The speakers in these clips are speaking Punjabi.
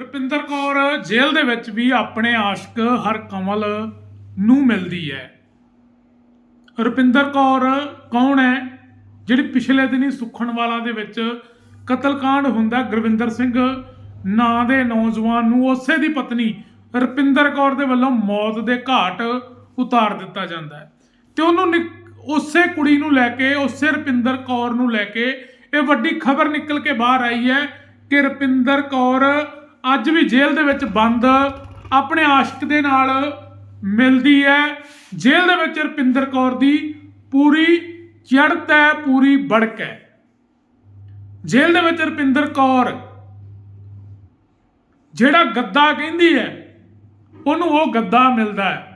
ਰੁਪਿੰਦਰ ਕੌਰ ਜੇਲ੍ਹ ਦੇ ਵਿੱਚ ਵੀ ਆਪਣੇ ਆਸ਼ਕ ਹਰ ਕਮਲ ਨੂੰ ਮਿਲਦੀ ਹੈ। ਰੁਪਿੰਦਰ ਕੌਰ ਕੌਣ ਹੈ? ਜਿਹੜੀ ਪਿਛਲੇ ਦਿਨੀ ਸੁਖਣਵਾਲਾ ਦੇ ਵਿੱਚ ਕਤਲकांड ਹੁੰਦਾ ਗੁਰਵਿੰਦਰ ਸਿੰਘ ਨਾਂ ਦੇ ਨੌਜਵਾਨ ਨੂੰ ਉਸੇ ਦੀ ਪਤਨੀ ਰੁਪਿੰਦਰ ਕੌਰ ਦੇ ਵੱਲੋਂ ਮੌਤ ਦੇ ਘਾਟ ਉਤਾਰ ਦਿੱਤਾ ਜਾਂਦਾ ਹੈ। ਤੇ ਉਹਨੂੰ ਨਿਕ- ਉਸੇ ਕੁੜੀ ਨੂੰ ਲੈ ਕੇ, ਉਸੇ ਰੁਪਿੰਦਰ ਕੌਰ ਨੂੰ ਲੈ ਕੇ ਇਹ ਵੱਡੀ ਖਬਰ ਨਿਕਲ ਕੇ ਬਾਹਰ ਆਈ ਹੈ ਕਿ ਰੁਪਿੰਦਰ ਕੌਰ ਅੱਜ ਵੀ ਜੇਲ੍ਹ ਦੇ ਵਿੱਚ ਬੰਦ ਆਪਣੇ ਆਸ਼ਕ ਦੇ ਨਾਲ ਮਿਲਦੀ ਹੈ। ਜੇਲ੍ਹ ਦੇ ਵਿੱਚ ਰੁਪਿੰਦਰ ਕੌਰ ਦੀ ਪੂਰੀ ਚੜ੍ਹਤ ਹੈ, ਪੂਰੀ ਬੜਕ ਹੈ। ਜੇਲ੍ਹ ਦੇ ਵਿੱਚ ਰੁਪਿੰਦਰ ਕੌਰ ਜਿਹੜਾ ਗੱਦਾ ਕਹਿੰਦੀ ਹੈ, ਉਹਨੂੰ ਉਹ ਗੱਦਾ ਮਿਲਦਾ ਹੈ।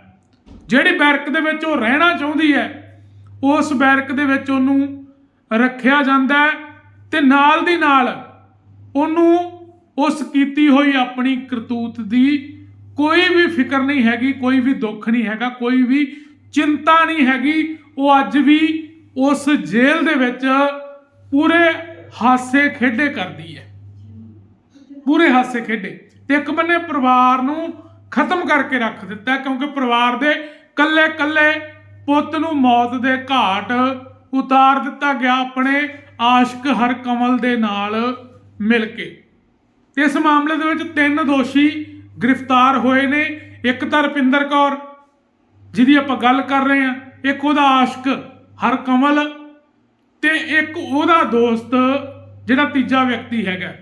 ਜਿਹੜੀ ਬੈਰਕ ਦੇ ਵਿੱਚ ਉਹ ਰਹਿਣਾ ਚਾਹੁੰਦੀ ਹੈ, ਉਸ ਬੈਰਕ ਦੇ ਵਿੱਚ ਉਹਨੂੰ ਰੱਖਿਆ ਜਾਂਦਾ ਹੈ ਤੇ ਨਾਲ ਦੀ ਨਾਲ ਉਹਨੂੰ ਉਸ ਕੀਤੀ ਹੋਈ ਆਪਣੀ ਕਰਤੂਤ ਦੀ ਕੋਈ ਵੀ ਫਿਕਰ ਨਹੀਂ ਹੈਗੀ, ਕੋਈ ਵੀ ਦੁੱਖ ਨਹੀਂ ਹੈਗਾ, ਕੋਈ ਵੀ ਚਿੰਤਾ ਨਹੀਂ ਹੈਗੀ, ਉਹ ਅੱਜ ਵੀ ਉਸ ਜੇਲ੍ਹ ਦੇ ਵਿੱਚ ਪੂਰੇ ਹਾਸੇ ਖੇਡੇ ਕਰਦੀ ਹੈ। ਪੂਰੇ ਹਾਸੇ ਖੇਡੇ। ਤੇ ਇੱਕ ਬੰਨੇ ਪਰਿਵਾਰ ਨੂੰ ਖਤਮ ਕਰਕੇ ਰੱਖ ਦਿੱਤਾ ਕਿਉਂਕਿ ਪਰਿਵਾਰ ਦੇ ਕੱਲੇ ਕੱਲੇ ਪੁੱਤ ਨੂੰ ਮੌਤ ਦੇ ਘਾਟ ਉਤਾਰ ਦਿੱਤਾ ਗਿਆ ਆਪਣੇ ਆਸ਼ਕ ਹਰਕਮਲ ਦੇ ਨਾਲ ਮਿਲ ਕੇ। ਇਸ ਮਾਮਲੇ ਦੇ ਵਿੱਚ ਤਿੰਨ ਦੋਸ਼ੀ ਗ੍ਰਿਫਤਾਰ ਹੋਏ ਨੇ। ਇੱਕ ਤਾਂ ਰੁਪਿੰਦਰ ਕੌਰ, ਜਿਹਦੀ ਆਪਾਂ ਗੱਲ ਕਰ ਰਹੇ ਹਾਂ। ਇੱਕ ਉਹਦਾ ਆਸ਼ਕ ਹਰਕਮਲ ਤੇ ਇੱਕ ਉਹਦਾ ਦੋਸਤ, ਜਿਹੜਾ ਤੀਜਾ ਵਿਅਕਤੀ ਹੈਗਾ।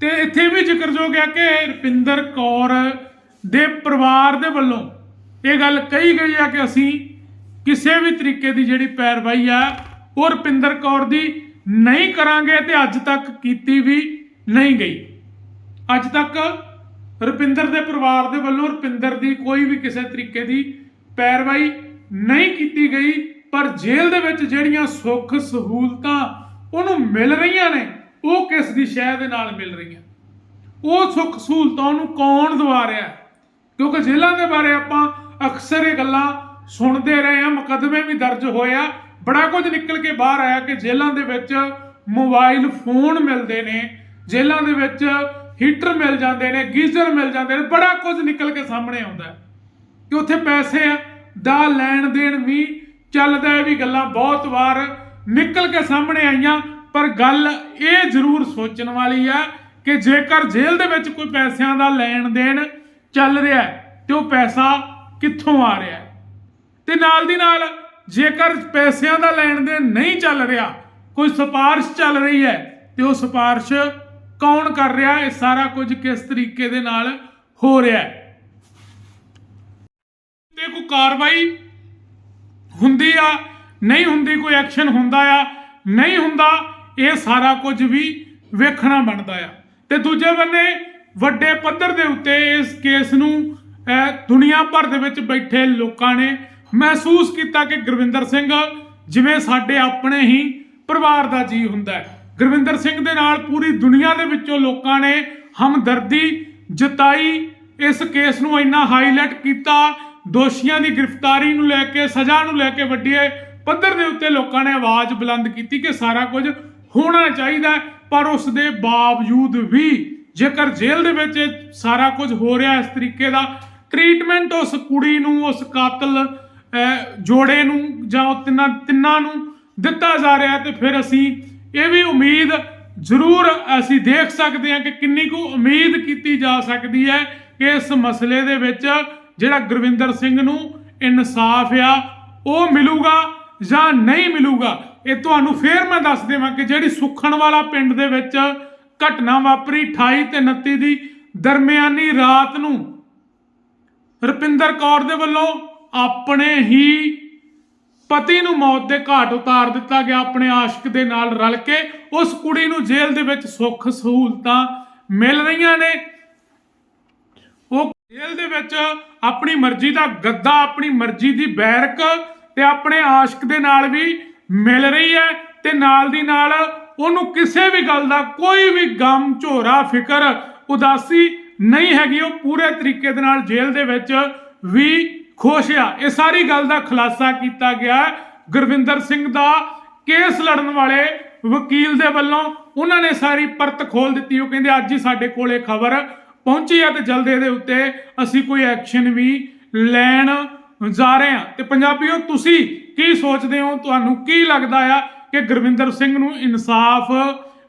ਤੇ ਇੱਥੇ ਵੀ ਜ਼ਿਕਰਯੋਗ ਹੈ ਕਿ ਰੁਪਿੰਦਰ ਕੌਰ ਦੇ ਪਰਿਵਾਰ ਦੇ ਵੱਲੋਂ ਇਹ ਗੱਲ ਕਹੀ ਗਈ ਹੈ ਕਿ ਅਸੀਂ ਕਿਸੇ ਵੀ ਤਰੀਕੇ ਦੀ ਜਿਹੜੀ ਪੈਰਵਾਈ ਆ, ਉਹ ਰੁਪਿੰਦਰ ਕੌਰ ਦੀ ਨਹੀਂ ਕਰਾਂਗੇ ਤੇ ਅੱਜ ਤੱਕ ਕੀਤੀ ਵੀ ਨਹੀਂ ਗਈ। ਅੱਜ ਤੱਕ ਰੁਪਿੰਦਰ ਦੇ ਪਰਿਵਾਰ ਦੇ ਵੱਲੋਂ ਰੁਪਿੰਦਰ ਦੀ ਕੋਈ ਵੀ ਕਿਸੇ ਤਰੀਕੇ ਦੀ ਪੈਰਵਾਈ ਨਹੀਂ ਕੀਤੀ ਗਈ, ਪਰ ਜੇਲ੍ਹ ਦੇ ਵਿੱਚ ਜਿਹੜੀਆਂ ਸੁੱਖ ਸਹੂਲਤਾਂ ਉਹਨੂੰ ਮਿਲ ਰਹੀਆਂ ਨੇ, ਉਹ ਕਿਸ ਦੀ ਸ਼ਹਿ ਦੇ ਨਾਲ ਮਿਲ ਰਹੀਆਂ? ਉਹ ਸੁੱਖ ਸਹੂਲਤਾਂ ਨੂੰ ਕੌਣ ਦਵਾ ਰਿਹਾ ਕਿਉਂਕਿ ਜੇਲ੍ਹਾਂ ਦੇ ਬਾਰੇ ਆਪਾਂ ਅਕਸਰ ਇਹ ਗੱਲਾਂ ਸੁਣਦੇ ਰਹੇ ਹਾਂ, ਮੁਕੱਦਮੇ ਵੀ ਦਰਜ ਹੋਏ ਆ। ਬੜਾ ਕੁਝ ਨਿਕਲ ਕੇ ਬਾਹਰ ਆਇਆ ਕਿ ਜੇਲ੍ਹਾਂ ਦੇ ਵਿੱਚ ਮੋਬਾਈਲ ਫੋਨ ਮਿਲਦੇ ਨੇ। ਜੇਲ੍ਹਾਂ ਦੇ ਵਿੱਚ ਹੀਟਰ ਮਿਲ ਜਾਂਦੇ ਨੇ, ਗੀਜ਼ਰ ਮਿਲ ਜਾਂਦੇ ਨੇ, ਬੜਾ ਕੁਝ ਨਿਕਲ ਕੇ ਸਾਹਮਣੇ ਆਉਂਦਾ ਕਿ ਉੱਥੇ ਪੈਸੇ ਦਾ ਲੈਣ ਦੇਣ ਵੀ ਚੱਲਦਾ ਹੈ ਵੀ ਗੱਲਾਂ ਬਹੁਤ ਵਾਰ ਨਿਕਲ ਕੇ ਸਾਹਮਣੇ ਆਈਆਂ, ਪਰ ਗੱਲ ਇਹ ਜ਼ਰੂਰ ਸੋਚਣ ਵਾਲੀ ਆ ਕਿ ਜੇਕਰ ਜੇਲ੍ਹ ਦੇ ਵਿੱਚ ਕੋਈ ਪੈਸਿਆਂ ਦਾ ਲੈਣ ਦੇਣ ਚੱਲ ਰਿਹਾ ਹੈ, ਤੇ ਉਹ ਪੈਸਾ ਕਿੱਥੋਂ ਆ ਰਿਹਾ ਹੈ? ਤੇ ਨਾਲ ਦੀ ਨਾਲ ਜੇਕਰ ਪੈਸਿਆਂ ਦਾ ਲੈਣ ਦੇਣ ਨਹੀਂ ਚੱਲ ਰਿਹਾ, ਕੋਈ ਸਿਫਾਰਿਸ਼ ਚੱਲ ਰਹੀ ਹੈ, ਤੇ ਉਹ ਸਿਫਾਰਿਸ਼ ਕੌਣ ਕਰ ਰਿਹਾ ਇਹ ਸਾਰਾ ਕੁਝ ਕਿਸ ਤਰੀਕੇ ਦੇ ਨਾਲ ਹੋ ਰਿਹਾ ਹੈ? ਤੇ ਕੋਈ ਕਾਰਵਾਈ ਹੁੰਦੀ ਆ? ਨਹੀਂ ਹੁੰਦੀ ਕੋਈ ਐਕਸ਼ਨ ਹੁੰਦਾ ਆ? ਨਹੀਂ ਹੁੰਦਾ ਇਹ ਸਾਰਾ ਕੁਝ ਵੀ ਵੇਖਣਾ ਬਣਦਾ ਆ। ਤੇ ਦੂਜੇ ਬੰਨੇ ਵੱਡੇ ਪੱਧਰ ਦੇ ਉੱਤੇ ਇਸ ਕੇਸ ਨੂੰ ਅਹ, ਦੁਨੀਆ ਭਰ ਦੇ ਵਿੱਚ ਬੈਠੇ ਲੋਕਾਂ ਨੇ ਮਹਿਸੂਸ ਕੀਤਾ ਕਿ ਗੁਰਵਿੰਦਰ ਸਿੰਘ ਜਿਵੇਂ ਸਾਡੇ ਆਪਣੇ ਹੀ ਪਰਿਵਾਰ ਦਾ ਜੀ ਹੁੰਦਾ ਹੈ। ਗੁਰਵਿੰਦਰ ਸਿੰਘ ਦੇ ਨਾਲ ਪੂਰੀ ਦੁਨੀਆ ਦੇ ਵਿੱਚੋਂ ਲੋਕਾਂ ਨੇ ਹਮਦਰਦੀ ਜਤਾਈ। ਇਸ ਕੇਸ ਨੂੰ ਇੰਨਾ ਹਾਈਲਾਈਟ ਕੀਤਾ, ਦੋਸ਼ੀਆਂ ਦੀ ਗ੍ਰਿਫਤਾਰੀ ਨੂੰ ਲੈ ਕੇ, ਸਜ਼ਾ ਨੂੰ ਲੈ ਕੇ ਵੱਡੇ ਪੱਧਰ ਦੇ ਉੱਤੇ ਲੋਕਾਂ ਨੇ ਆਵਾਜ਼ ਬੁਲੰਦ ਕੀਤੀ ਕਿ ਸਾਰਾ ਕੁਝ ਹੋਣਾ ਚਾਹੀਦਾ ਪਰ ਉਸ ਦੇ ਬਾਵਜੂਦ ਵੀ ਜੇਕਰ ਜੇਲ੍ਹ ਦੇ ਵਿੱਚ ਸਾਰਾ ਕੁਝ ਹੋ ਰਿਹਾ ਇਸ ਤਰੀਕੇ ਦਾ ਟ੍ਰੀਟਮੈਂਟ ਉਸ ਕੁੜੀ ਨੂੰ, ਉਸ ਕਾਤਲ ਜੋੜੇ ਨੂੰ ਜਾਂ ਉਹ ਤਿੰਨਾਂ ਤਿੰਨਾਂ ਨੂੰ ਦਿੱਤਾ ਜਾ ਰਿਹਾ ਤੇ ਫਿਰ ਅਸੀਂ ਇਹ ਵੀ ਉਮੀਦ ਜ਼ਰੂਰ ਅਸੀਂ ਦੇਖ ਸਕਦੇ ਹਾਂ ਕਿ ਕਿੰਨੀ ਕੁ ਉਮੀਦ ਕੀਤੀ ਜਾ ਸਕਦੀ ਹੈ ਕਿ ਇਸ ਮਸਲੇ ਦੇ ਵਿੱਚ ਜਿਹੜਾ ਗੁਰਵਿੰਦਰ ਸਿੰਘ ਨੂੰ ਇਨਸਾਫ ਆ, ਉਹ ਮਿਲੂਗਾ ਜਾਂ ਨਹੀਂ ਮਿਲੂਗਾ, ਇਹ ਤੁਹਾਨੂੰ ਫੇਰ ਮੈਂ ਦੱਸ ਦੇਵਾਂ ਕਿ ਜਿਹੜੀ ਸੁਖਣ ਵਾਲਾ ਪਿੰਡ ਦੇ ਵਿੱਚ ਘਟਨਾ ਵਾਪਰੀ 28 ਤੇ 29 ਦੀ ਦਰਮਿਆਨੀ ਰਾਤ ਨੂੰ, ਰੁਪਿੰਦਰ ਕੌਰ ਦੇ ਵੱਲੋਂ ਆਪਣੇ ਹੀ ਪਤੀ ਨੂੰ ਮੌਤ ਦੇ ਘਾਟ ਉਤਾਰ ਦਿੱਤਾ ਗਿਆ ਆਪਣੇ ਆਸ਼ਿਕ ਦੇ ਨਾਲ ਰਲ ਕੇ, ਉਸ ਕੁੜੀ ਨੂੰ ਜੇਲ੍ਹ ਦੇ ਵਿੱਚ ਸੁੱਖ ਸਹੂਲਤਾਂ ਮਿਲ ਰਹੀਆਂ ਨੇ। ਉਹ ਜੇਲ੍ਹ ਦੇ ਵਿੱਚ ਆਪਣੀ ਮਰਜ਼ੀ ਦਾ ਗੱਦਾ, ਆਪਣੀ ਮਰਜ਼ੀ ਦੀ ਬੈਰਕ ਤੇ ਆਪਣੇ ਆਸ਼ਿਕ ਦੇ ਨਾਲ ਵੀ ਮਿਲ ਰਹੀ ਹੈ ਤੇ ਨਾਲ ਦੀ ਨਾਲ ਉਹਨੂੰ ਕਿਸੇ ਵੀ ਗੱਲ ਦਾ ਕੋਈ ਵੀ ਗਮ, ਝੋਰਾ, ਫਿਕਰ, ਉਦਾਸੀ ਨਹੀਂ ਹੈਗੀ। ਉਹ ਪੂਰੇ ਤਰੀਕੇ ਦੇ ਨਾਲ ਜੇਲ੍ਹ ਦੇ ਵਿੱਚ ਵੀ ਖੁਸ਼ ਆ। ਇਹ ਸਾਰੀ ਗੱਲ ਦਾ ਖੁਲਾਸਾ ਕੀਤਾ ਗਿਆ ਗੁਰਵਿੰਦਰ ਸਿੰਘ ਦਾ ਕੇਸ ਲੜਨ ਵਾਲੇ ਵਕੀਲ ਦੇ ਵੱਲੋਂ ਉਹਨਾਂ ਨੇ ਸਾਰੀ ਪਰਤ ਖੋਲ ਦਿੱਤੀ। ਉਹ ਕਹਿੰਦੇ, ਅੱਜ ਹੀ ਸਾਡੇ ਕੋਲੇ ਖਬਰ ਪਹੁੰਚੀ ਆ ਤੇ ਜਲਦੀ ਇਹਦੇ ਉੱਤੇ ਅਸੀਂ ਕੋਈ ਐਕਸ਼ਨ ਵੀ ਲੈਣ ਜਾ ਰਹੇ ਹਾਂ। ਤੇ ਪੰਜਾਬੀਓ, ਤੁਸੀਂ ਕੀ ਸੋਚਦੇ ਹੋ? ਤੁਹਾਨੂੰ ਕੀ ਲੱਗਦਾ ਆ ਕਿ ਗੁਰਵਿੰਦਰ ਸਿੰਘ ਨੂੰ ਇਨਸਾਫ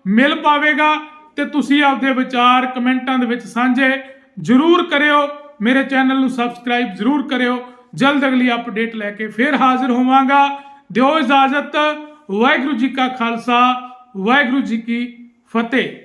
ਮਿਲ ਪਾਵੇਗਾ? ਤੇ ਤੁਸੀਂ ਆਪਦੇ ਵਿਚਾਰ ਕਮੈਂਟਾਂ ਦੇ ਵਿੱਚ ਸਾਂਝੇ ਜ਼ਰੂਰ ਕਰਿਓ। ਮੇਰੇ ਚੈਨਲ ਨੂੰ ਸਬਸਕ੍ਰਾਈਬ ਜ਼ਰੂਰ ਕਰਿਓ। ਜਲਦ ਅਗਲੀ ਅਪਡੇਟ ਲੈ ਕੇ ਫੇਰ ਹਾਜ਼ਰ ਹੋਵਾਂਗਾ। ਦਿਓ ਇਜਾਜ਼ਤ। ਵਾਹਿਗੁਰੂ ਜੀ ਕਾ ਖਾਲਸਾ, ਵਾਹਿਗੁਰੂ ਜੀ ਕੀ ਫਤਿਹ।